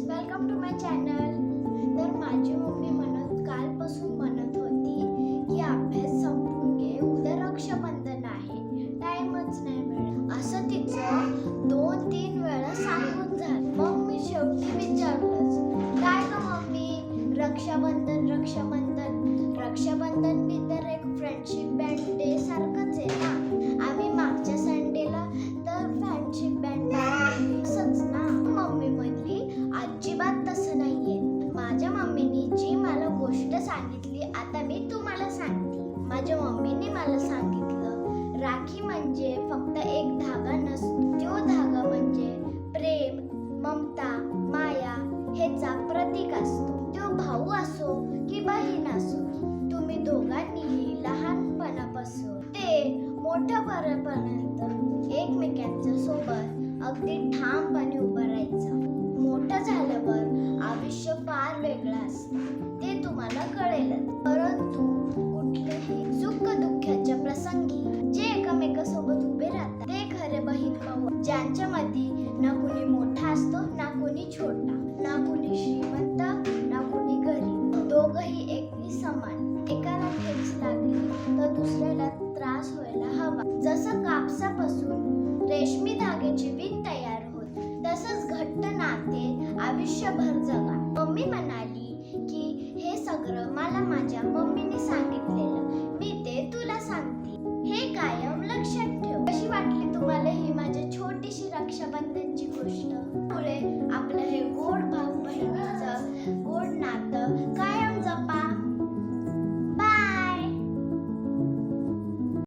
Welcome to my channel तर माझी mummy म्हणत कालपासून म्हणत होती की अभ्यास संपून घे उद्या रक्षाबंधन आहे. टाइमच नाही मिळत. असं तिचं दोन तीन वेळा सांगून झालं. मग मी शेवटी विचारलंच काय का मम्मी? रक्षाबंधन रक्षाबंधन. रक्षाबंधन मी तर एक फ्रेंडशिप बँड डे सारखंच आहे ना? माझ्या मम्मीने मला सांगितलं राखी म्हणजे फक्त एक धागा नसतो तो धागा म्हणजे प्रेम ममता माया ह्याचा प्रतीक असतो. तो भाऊ असो की बहीण असो तुम्ही दोघांनीही लहानपणापासून ते मोठ्यापर्यंत एकमेकांच्या सोबत अगदी ठामपणे उभं ज्यांच्यामध्ये ना कोणी मोठा असतो ना कोणी छोटा ना कोणी श्रीमंत ना कोणी गरीब. दोघही एकही समान. एकाला ठेच लागली तर दुसऱ्याला त्रास व्हायला हवा. जसं कापसापासून रेशमी धाग्याची विण तयार होत तसंच घट्ट नाते आयुष्यभर जगा संबंधांची गोष्ट पुढे आपलं हे गोड